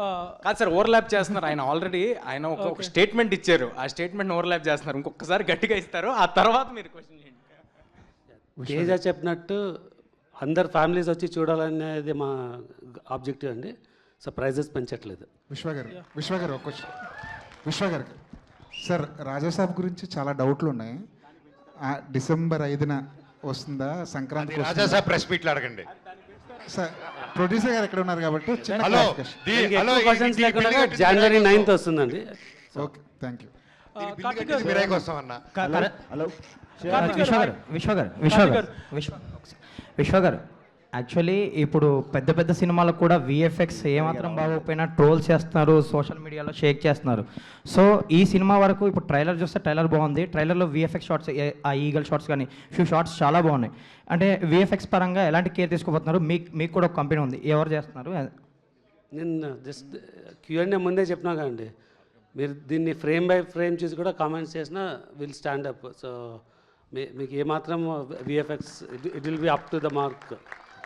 కాదు sir overlap చేస్తున్నారు. ఆయన ఆల్రెడీ ఆయన ఒక స్టేట్మెంట్ ఇచ్చారు. ఆ స్టేట్మెంట్ ఓవర్లాప్ చేస్తున్నారు. ఇంకొకసారి గట్టిగా ఇస్తారు. ఆ తర్వాత మీరు క్వశ్చన్ చేయండి. తేజ చెప్పినట్టు అందరు ఫ్యామిలీస్ వచ్చి చూడాలనేది మా ఆబ్జెక్టివ్ అండి. సో ప్రైజెస్ పెంచట్లేదు. విశ్వ గారు విశ్వ గారు ఒక క్వశ్చన్ విశ్వ గారు సార్ రాజాసాబ్ గురించి చాలా డౌట్లు ఉన్నాయి. ఆ, డిసెంబర్ ఐదున వస్తుందా? సంక్రాంతికి రాజా వస్తుందా? సార్ ప్రెస్ మీట్లు అడగండి. సార్ ప్రొడ్యూసర్ గారు ఎక్కడ ఉన్నారు కాబట్టి చిన్న హలో హలో జనవరి నైన్త్. వస్తుందండి. ఓకే థ్యాంక్ యూ ఈ బిల్లు కట్టింది మీరే కోసం అన్న. హలో విశ్వ గారు విశ్వ గారు విశ్వ గారు. విశ్వ విశ్వ గారు యాక్చువల్లీ ఇప్పుడు పెద్ద పెద్ద సినిమాలకు కూడా విఎఫ్ఎక్స్ ఏమాత్రం బాగోకపోయినా ట్రోల్ చేస్తున్నారు సోషల్ మీడియాలో షేక్ చేస్తున్నారు. సో ఈ సినిమా వరకు ఇప్పుడు ట్రైలర్ చూస్తే ట్రైలర్ బాగుంది. ట్రైలర్లో విఎఫ్ఎక్స్ షార్ట్స్ ఆ ఈగల్ షార్ట్స్ కానీ ఫ్యూ షార్ట్స్ చాలా బాగున్నాయి. అంటే విఎఫ్ఎక్స్ పరంగా ఎలాంటి కేర్ తీసుకోబోతున్నారు మీకు మీకు కూడా ఒక కంపెనీ ఉంది. ఎవరు చేస్తున్నారు? నేను జస్ట్ క్యూఎన్ఏ ముందే చెప్పినా కదండి. మీరు దీన్ని ఫ్రేమ్ బై ఫ్రేమ్ చూసి కూడా కామెంట్స్ చేసినా విల్ స్టాండ్ అప్ సో మీకు ఏమాత్రం VFX it will be up to the mark